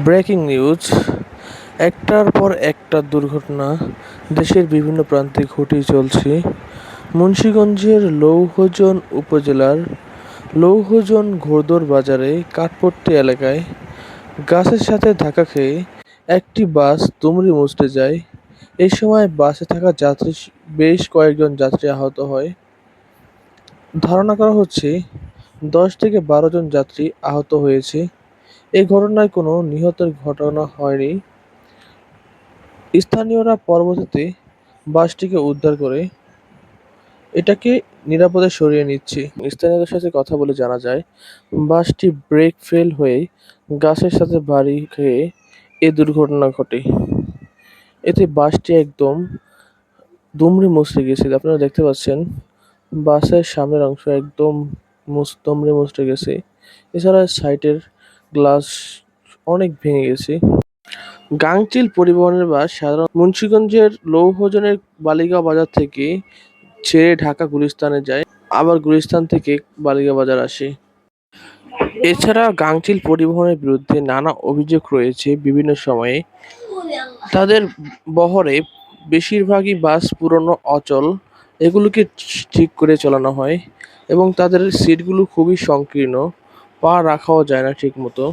Breaking news. একটার পর একটা দুর্ঘটনা দেশের বিভিন্ন প্রান্তে ঘটেই চলছে। মুন্সীগঞ্জের লৌহজন উপজেলার লৌহজন ঘোড়দর বাজারে কাঠপট্টি এলাকায় গাছের সাথে ধাক্কা খেয়ে একটি বাস দুমড়ে মুচড়ে যায়। এই সময় বাসে থাকা যাত্রী বেশ কয়েকজন যাত্রী আহত হয়। ধারণা করা হচ্ছে দশ থেকে বারো জন যাত্রী আহত হয়েছে। এই ঘটনায় কোনো নিহতের ঘটনা হয়নি। স্থানীয়রা পরবর্তীতে বাসটিকে উদ্ধার করে এটাকে নিরাপদে সরিয়ে নিচ্ছে। স্থানীয়দের সাথে কথা বলে জানা যায়, বাসটি ব্রেক ফেল হয়ে গাছের সাথে বাড়ি খেয়ে এ দুর্ঘটনা ঘটে। এতে বাসটি একদম দুমড়ে মুচড়ে গেছে। আপনারা দেখতে পাচ্ছেন, বাসের সামনের অংশ একদম মুচ, দুমড়ে মুচড়ে গেছে। এছাড়া সাইডের গ্লাস অনেক ভেঙে গেছে। গাংচিল পরিবহনের বাস সাধারণ মুন্সীগঞ্জের লৌহজনের বালিগাঁও বাজার থেকে ছেড়ে ঢাকা গুলিস্তানে যায়, আবার গুলিস্তান থেকে বালিগাঁও বাজার আসে। এছাড়া গাংচিল পরিবহনের বিরুদ্ধে নানা অভিযোগ রয়েছে বিভিন্ন সময়ে। তাদের বহরে বেশিরভাগই বাস পুরনো, অচল, এগুলোকে ঠিক করে চালানো হয় এবং তাদের সিটগুলো খুবই সংকীর্ণ। পা রাখাও যায় না ঠিক মতো